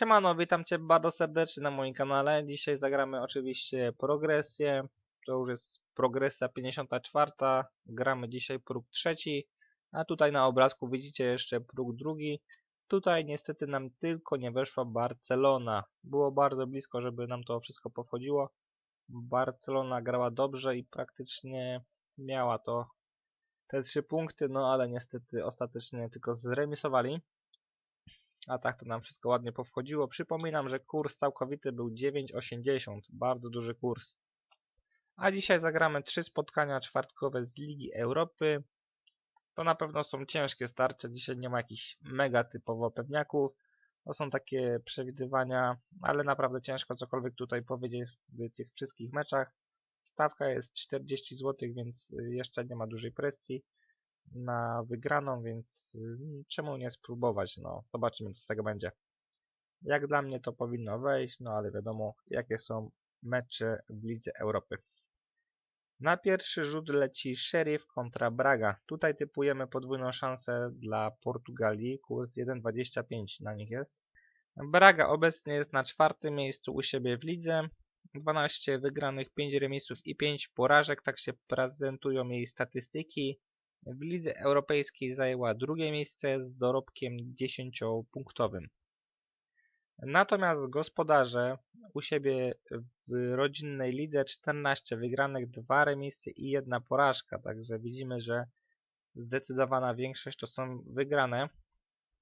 Siemano, witam Cię bardzo serdecznie na moim kanale. Dzisiaj zagramy oczywiście progresję. To już jest progresja 54. Gramy dzisiaj próg trzeci. A tutaj na obrazku widzicie jeszcze próg drugi. Tutaj niestety nam tylko nie weszła Barcelona. Było bardzo blisko, żeby nam to wszystko pochodziło. Barcelona grała dobrze i praktycznie miała to te trzy punkty, no ale niestety ostatecznie tylko zremisowali. A tak to nam wszystko ładnie powchodziło. Przypominam, że kurs całkowity był 9,80. Bardzo duży kurs. A dzisiaj zagramy trzy spotkania czwartkowe z Ligi Europy. To na pewno są ciężkie starcia. Dzisiaj nie ma jakichś mega typowo pewniaków. To są takie przewidywania, ale naprawdę ciężko cokolwiek tutaj powiedzieć w tych wszystkich meczach. Stawka jest 40 zł, więc jeszcze nie ma dużej presji na wygraną, więc y, czemu nie spróbować? No, zobaczymy co z tego będzie. Jak dla mnie to powinno wejść, no ale wiadomo jakie są mecze w Lidze Europy. Na pierwszy rzut leci Sheriff kontra Braga. Tutaj typujemy podwójną szansę dla Portugalii. Kurs 1,25 na nich jest. Braga obecnie jest na czwartym miejscu u siebie w lidze. 12 wygranych, 5 remisów i 5 porażek. Tak się prezentują jej statystyki. W lidze europejskiej zajęła drugie miejsce z dorobkiem 10-punktowym. Natomiast gospodarze u siebie w rodzinnej lidze 14 wygranych, 2 remisy i jedna porażka. Także widzimy, że zdecydowana większość to są wygrane.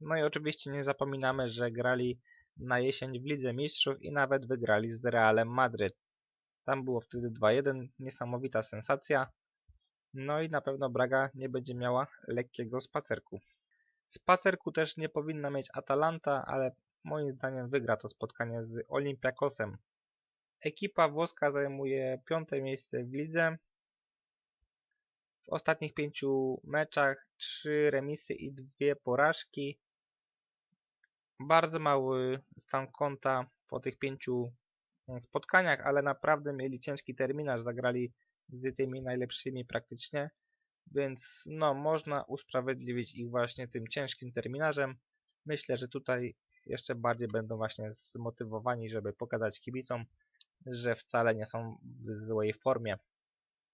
No i oczywiście nie zapominamy, że grali na jesień w Lidze Mistrzów i nawet wygrali z Realem Madryt. Tam było wtedy 2-1, niesamowita sensacja. No i na pewno Braga nie będzie miała lekkiego spacerku. Spacerku też nie powinna mieć Atalanta, ale moim zdaniem wygra to spotkanie z Olympiakosem. Ekipa włoska zajmuje piąte miejsce w lidze. W ostatnich pięciu meczach trzy remisy i dwie porażki. Bardzo mały stan konta po tych pięciu spotkaniach, ale naprawdę mieli ciężki terminarz. Zagrali z tymi najlepszymi praktycznie, więc no można usprawiedliwić ich właśnie tym ciężkim terminarzem. Myślę, że tutaj jeszcze bardziej będą właśnie zmotywowani, żeby pokazać kibicom, że wcale nie są w złej formie.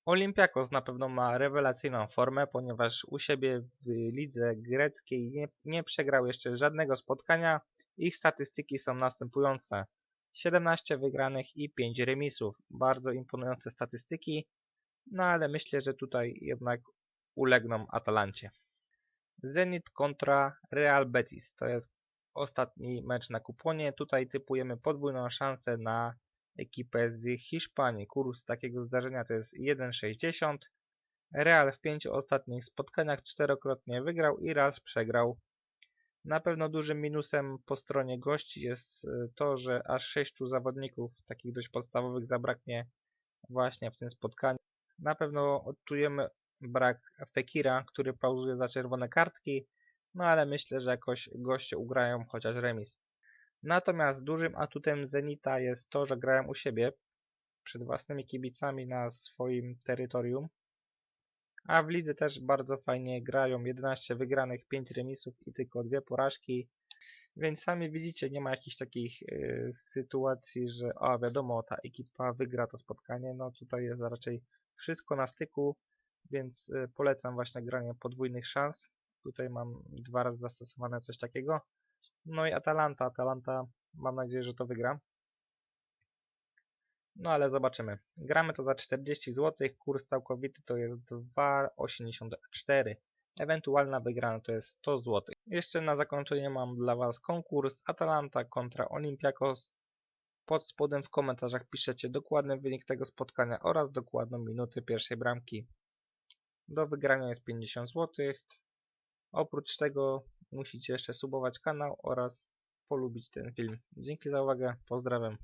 Olympiakos na pewno ma rewelacyjną formę, ponieważ u siebie w lidze greckiej nie, nie przegrał jeszcze żadnego spotkania. Ich statystyki są następujące. 17 wygranych i 5 remisów. Bardzo imponujące statystyki. No ale myślę, że tutaj jednak ulegną Atalancie. Zenit kontra Real Betis. To jest ostatni mecz na kuponie. Tutaj typujemy podwójną szansę na ekipę z Hiszpanii. Kurs takiego zdarzenia to jest 1,60. Real w pięciu ostatnich spotkaniach czterokrotnie wygrał i raz przegrał. Na pewno dużym minusem po stronie gości jest y, to, że aż sześciu zawodników takich dość podstawowych zabraknie właśnie w tym spotkaniu. Na pewno odczujemy brak Fekira, który pauzuje za czerwone kartki, no ale myślę, że jakoś goście ugrają chociaż remis. Natomiast dużym atutem Zenita jest to, że grają u siebie przed własnymi kibicami na swoim terytorium. A w lidze też bardzo fajnie grają. 11 wygranych, 5 remisów i tylko dwie porażki. Więc sami widzicie, nie ma jakichś takich y, sytuacji, że a wiadomo, ta ekipa wygra to spotkanie. No tutaj jest raczej wszystko na styku, więc y, polecam właśnie granie podwójnych szans. Tutaj mam dwa razy zastosowane coś takiego. No i Atalanta. Atalanta mam nadzieję, że to wygra. No ale zobaczymy. Gramy to za 40 zł. Kurs całkowity to jest 2,84. Ewentualna wygrana to jest 100 zł. Jeszcze na zakończenie mam dla Was konkurs Atalanta kontra Olympiakos. Pod spodem w komentarzach piszecie dokładny wynik tego spotkania oraz dokładną minutę pierwszej bramki. Do wygrania jest 50 zł. Oprócz tego musicie jeszcze subować kanał oraz polubić ten film. Dzięki za uwagę, pozdrawiam.